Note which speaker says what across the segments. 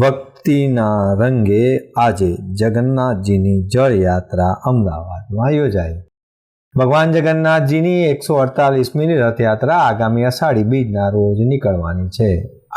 Speaker 1: ભક્તિના રંગે આજે જગન્નાથજીની જળયાત્રા અમદાવાદમાં યોજાઈ. ભગવાન જગન્નાથજીની એકસો અડતાલીસમી રથયાત્રા આગામી અષાઢી બીજના રોજ નીકળવાની છે.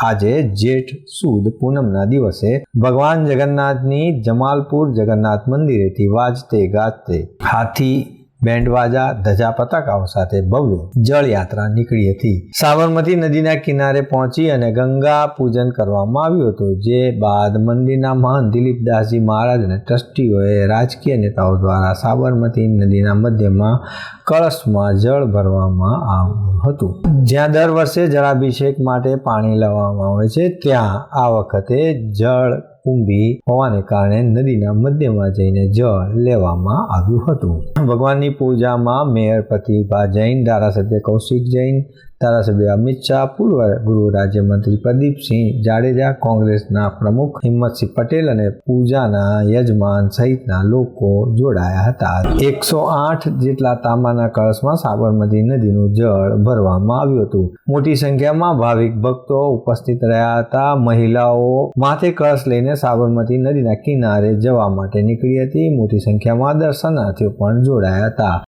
Speaker 1: આજે જેઠ સુદ પૂનમના દિવસે ભગવાન જગન્નાથની જમાલપુર જગન્નાથ મંદિરેથી વાજતે ગાજતે હાથી બેન્ડવાજા ધજા પતાકાઓ સાથે ભવ્ય જળયાત્રા નીકળી હતી. સાબરમતી નદીના કિનારે પહોંચી અને ગંગા પૂજન કરવામાં આવ્યું હતું, જે બાદ મંદિરના મહંત દિલીપદાસજી મહારાજ અને ટ્રસ્ટીઓએ રાજકીય નેતાઓ દ્વારા સાબરમતી નદીના મધ્યમાં કળશમાં જળ ભરવામાં આવ્યું હતું. જ્યાં દર વર્ષે જળાભિષેક માટે પાણી લાવવામાં આવે છે, ત્યાં આ વખતે જળ કુંભી હોવાને કારણે નદીના મધ્યમાં જઈને જળ લેવામાં આવ્યું હતું. ભગવાનની પૂજામાં મેયર પ્રતિભા જૈન, ધારાસભ્ય કૌશિક જૈન ધારાસભ્ય અમિત શાહ, પૂર્વ ગૃહ રાજ્યમંત્રી પ્રદીપસિંહ જાડેજા, કોંગ્રેસના પ્રમુખ હિંમતસિંહ પટેલ અને પૂજાના યજમાન સહિતના લોકો જોડાયા હતા. એકસો આઠ જેટલા તાંબાના કળશમાં સાબરમતી નદીનું જળ ભરવામાં આવ્યું હતું. મોટી સંખ્યામાં ભાવિક ભક્તો ઉપસ્થિત રહ્યા હતા. મહિલાઓ માથે કળશ લઈને સાબરમતી નદીના કિનારે જવા માટે નીકળી હતી. મોટી સંખ્યામાં દર્શનાર્થીઓ પણ જોડાયા હતા.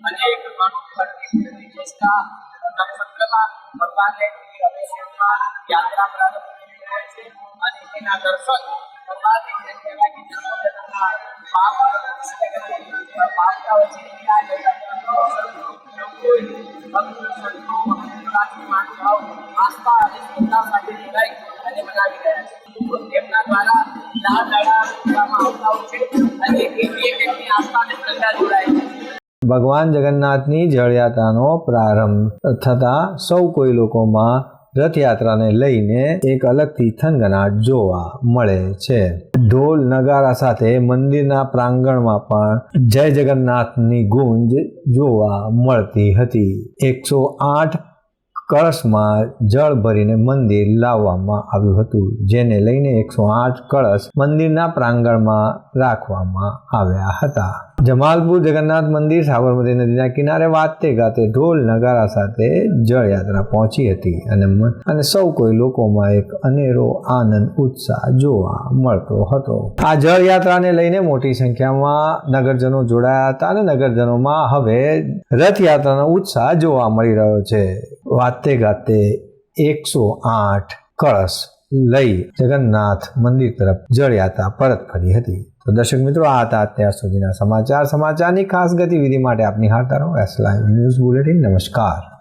Speaker 2: અને નક્ષત્રમાં ભગવાનને ભક્તો માનભાવ આસ્થા અને મનાવી રહ્યા છે. દ્વારા કરવામાં આવતા હોય છે અને એવી એક એમની આસ્થા જોડાય છે.
Speaker 1: ભગવાન જગન્નાથની જળયાત્રાનો પ્રારંભ થતા સૌ કોઈ લોકોમાં રથયાત્રાને લઈને એક અલગથી થનગનાટ જોવા મળે છે. ઢોલ નગારા સાથે મંદિરના પ્રાંગણમાં પણ જય જગન્નાથની ગુંજ જોવા મળતી હતી. એકસો આઠ કળશમાં જળ ભરીને મંદિર લાવવામાં આવ્યું હતું, જેને લઈને એકસો આઠ કળશ મંદિરના પ્રાંગણમાં રાખવામાં આવ્યા હતા. જમાલપુર જગન્નાથ મંદિર સાબરમતી નદીના કિનારે વાતે ગાતે ઢોલ નગારા સાથે જળયાત્રા પહોંચી હતી અને અને સૌ કોઈ લોકોમાં એક અનેરો આનંદ, ઉત્સાહ જોવા મળતો હતો. આ જળયાત્રાને લઈને મોટી સંખ્યામાં નગરજનો જોડાયા હતા અને નગરજનોમાં હવે રથયાત્રાનો ઉત્સાહ જોવા મળી રહ્યો છે. વાતે ગાતે એકસો આઠ કળશ લઈ જગન્નાથ મંદિર તરફ જળયાત્રા પરત ફરી હતી. તો દર્શક મિત્રો, આ હતા અત્યાર સુધીના સમાચાર. સમાચારની ખાસ ગતિવિધિ માટે આપની હાથ રહો. એસ લાઈવ ન્યૂઝ બુલેટિન નમસ્કાર.